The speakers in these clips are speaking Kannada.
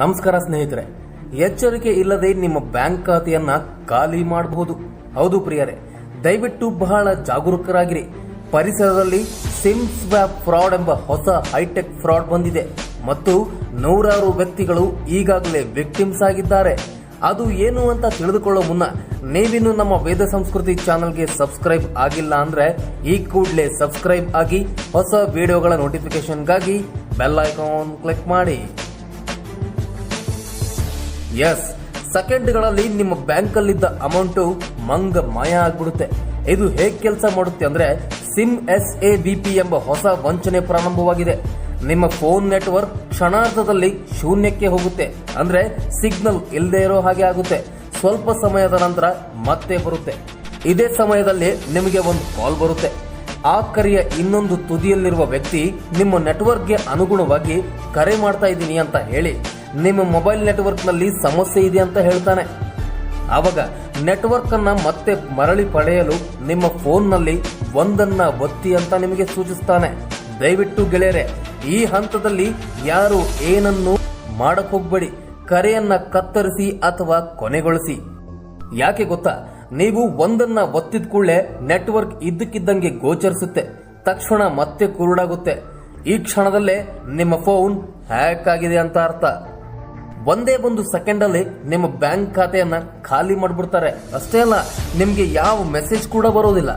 ನಮಸ್ಕಾರ ಸ್ನೇಹಿತರೆ, ಎಚ್ಚರಿಕೆ ಇಲ್ಲದೆ ನಿಮ್ಮ ಬ್ಯಾಂಕ್ ಖಾತೆಯನ್ನ ಖಾಲಿ ಮಾಡಬಹುದು. ಹೌದು ಪ್ರಿಯರೇ, ದಯವಿಟ್ಟು ಬಹಳ ಜಾಗರೂಕರಾಗಿರಿ. ಪರಿಸರದಲ್ಲಿ ಸಿಮ್ ವ್ಯಾಪ್ ಫ್ರಾಡ್ ಎಂಬ ಹೊಸ ಹೈಟೆಕ್ ಫ್ರಾಡ್ ಬಂದಿದೆ ಮತ್ತು ನೂರಾರು ವ್ಯಕ್ತಿಗಳು ಈಗಾಗಲೇ ವಿಕ್ಟಿಮ್ಸ್ ಆಗಿದ್ದಾರೆ. ಅದು ಏನು ಅಂತ ತಿಳಿದುಕೊಳ್ಳೋ ಮುನ್ನ ನೀವಿನ್ನು ನಮ್ಮ ವೇದ ಸಂಸ್ಕೃತಿ ಚಾನೆಲ್ಗೆ ಸಬ್ಸ್ಕ್ರೈಬ್ ಆಗಿಲ್ಲ ಅಂದ್ರೆ ಈ ಕೂಡಲೇ ಸಬ್ಸ್ಕ್ರೈಬ್ ಆಗಿ ಹೊಸ ವಿಡಿಯೋಗಳ ನೋಟಿಫಿಕೇಶನ್ಗಾಗಿ ಬೆಲ್ ಐಕಾನ್ ಕ್ಲಿಕ್ ಮಾಡಿ. ಎಸ್ ಸೆಕೆಂಡ್ಗಳಲ್ಲಿ ನಿಮ್ಮ ಬ್ಯಾಂಕಲ್ಲಿದ್ದ ಅಮೌಂಟ್ ಮಂಗ ಮಾಯ ಆಗ್ಬಿಡುತ್ತೆ. ಇದು ಹೇಗೆ ಕೆಲಸ ಮಾಡುತ್ತೆ ಅಂದ್ರೆ SIM S A B P ಎಂಬ ಹೊಸ ವಂಚನೆ ಪ್ರಾರಂಭವಾಗಿದೆ. ನಿಮ್ಮ ಫೋನ್ ನೆಟ್ವರ್ಕ್ ಕ್ಷಣಾರ್ಧದಲ್ಲಿ ಶೂನ್ಯಕ್ಕೆ ಹೋಗುತ್ತೆ. ಅಂದ್ರೆ ಸಿಗ್ನಲ್ ಇಲ್ಲದೆ ಇರೋ ಹಾಗೆ ಆಗುತ್ತೆ. ಸ್ವಲ್ಪ ಸಮಯದ ನಂತರ ಮತ್ತೆ ಬರುತ್ತೆ. ಇದೇ ಸಮಯದಲ್ಲಿ ನಿಮಗೆ ಒಂದು ಕಾಲ್ ಬರುತ್ತೆ. ಆ ಕರೆಯ ಇನ್ನೊಂದು ತುದಿಯಲ್ಲಿರುವ ವ್ಯಕ್ತಿ ನಿಮ್ಮ ನೆಟ್ವರ್ಕ್ಗೆ ಅನುಗುಣವಾಗಿ ಕರೆ ಮಾಡ್ತಾ ಇದ್ದೀನಿ ಅಂತ ಹೇಳಿ. ನಿಮ್ಮ ಮೊಬೈಲ್ ನೆಟ್ವರ್ಕ್ನಲ್ಲಿ ಸಮಸ್ಯೆ ಇದೆ ಅಂತ ಹೇಳ್ತಾನೆ. ಆವಾಗ ನೆಟ್ವರ್ಕ್ ಅನ್ನ ಮತ್ತೆ ಮರಳಿ ಪಡೆಯಲು ನಿಮ್ಮ ಫೋನ್ನಲ್ಲಿ ಒಂದನ್ನ ಒತ್ತಿ ಅಂತ ನಿಮಗೆ ಸೂಚಿಸ್ತಾನೆ. ದಯವಿಟ್ಟು ಗೆಳೆಯರೆ, ಈ ಹಂತದಲ್ಲಿ ಯಾರು ಏನನ್ನು ಮಾಡಕ್ ಹೋಗ್ಬೇಡಿ. ಕರೆಯನ್ನ ಕತ್ತರಿಸಿ ಅಥವಾ ಕೊನೆಗೊಳಿಸಿ. ಯಾಕೆ ಗೊತ್ತಾ? ನೀವು ಒಂದನ್ನ ಒತ್ತಿದ ಕೂಡಲೇ ನೆಟ್ವರ್ಕ್ ಇದ್ದಕ್ಕಿದ್ದಂಗೆ ಗೋಚರಿಸುತ್ತೆ. ತಕ್ಷಣ ಮತ್ತೆ ಕುರುಡಾಗುತ್ತೆ. ಈ ಕ್ಷಣದಲ್ಲೇ ನಿಮ್ಮ ಫೋನ್ ಹ್ಯಾಕ್ ಆಗಿದೆ ಅಂತ ಅರ್ಥ. ಒಂದೇ ಒಂದು ಸೆಕೆಂಡ್ ಅಲ್ಲಿ ನಿಮ್ಮ ಬ್ಯಾಂಕ್ ಖಾತೆಯನ್ನ ಖಾಲಿ ಮಾಡಿಬಿಡ್ತಾರೆ. ಅಷ್ಟೇ ಅಲ್ಲ, ನಿಮ್ಗೆ ಯಾವ ಮೆಸೇಜ್ ಕೂಡ ಬರೋದಿಲ್ಲ.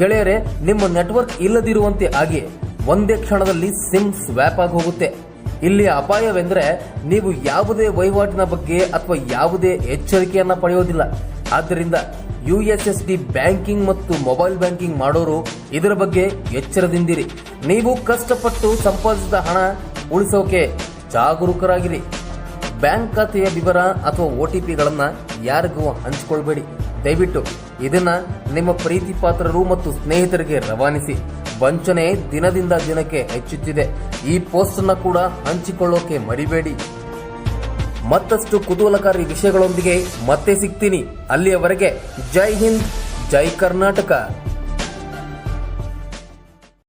ಗೆಳೆಯರೆ, ನಿಮ್ಮ ನೆಟ್ವರ್ಕ್ ಇಲ್ಲದಿರುವಂತೆ ಆಗಿ ಒಂದೇ ಕ್ಷಣದಲ್ಲಿ ಸಿಮ್ ಸ್ವ್ಯಾಪ್ ಆಗಿ ಹೋಗುತ್ತೆ. ಇಲ್ಲಿ ಅಪಾಯವೆಂದ್ರೆ ನೀವು ಯಾವುದೇ ವಹಿವಾಟಿನ ಬಗ್ಗೆ ಅಥವಾ ಯಾವುದೇ ಎಚ್ಚರಿಕೆಯನ್ನ ಪಡೆಯೋದಿಲ್ಲ. ಆದ್ದರಿಂದ U S S D banking ಮತ್ತು ಮೊಬೈಲ್ ಬ್ಯಾಂಕಿಂಗ್ ಮಾಡೋರು ಇದರ ಬಗ್ಗೆ ಎಚ್ಚರದಿಂದಿರಿ. ನೀವು ಕಷ್ಟಪಟ್ಟು ಸಂಪಾದಿಸಿದ ಹಣ ಉಳಿಸೋಕೆ ಜಾಗರೂಕರಾಗಿರಿ. ಬ್ಯಾಂಕ್ ಖಾತೆಯ ವಿವರ ಅಥವಾ ಒ ಟಿ ಪಿಗಳನ್ನ ಯಾರಿಗೂ ಹಂಚಿಕೊಳ್ಬೇಡಿ. ದಯವಿಟ್ಟು ಇದನ್ನ ನಿಮ್ಮ ಪ್ರೀತಿ ಪಾತ್ರರು ಮತ್ತು ಸ್ನೇಹಿತರಿಗೆ ರವಾನಿಸಿ. ವಂಚನೆ ದಿನದಿಂದ ದಿನಕ್ಕೆ ಹೆಚ್ಚುತ್ತಿದೆ. ಈ ಪೋಸ್ಟ್ ಅನ್ನ ಕೂಡ ಹಂಚಿಕೊಳ್ಳೋಕೆ ಮರಿಬೇಡಿ. ಮತ್ತಷ್ಟು ಕುತೂಹಲಕಾರಿ ವಿಷಯಗಳೊಂದಿಗೆ ಮತ್ತೆ ಸಿಗ್ತೀನಿ. ಅಲ್ಲಿಯವರೆಗೆ ಜೈ ಹಿಂದ್, ಜೈ ಕರ್ನಾಟಕ.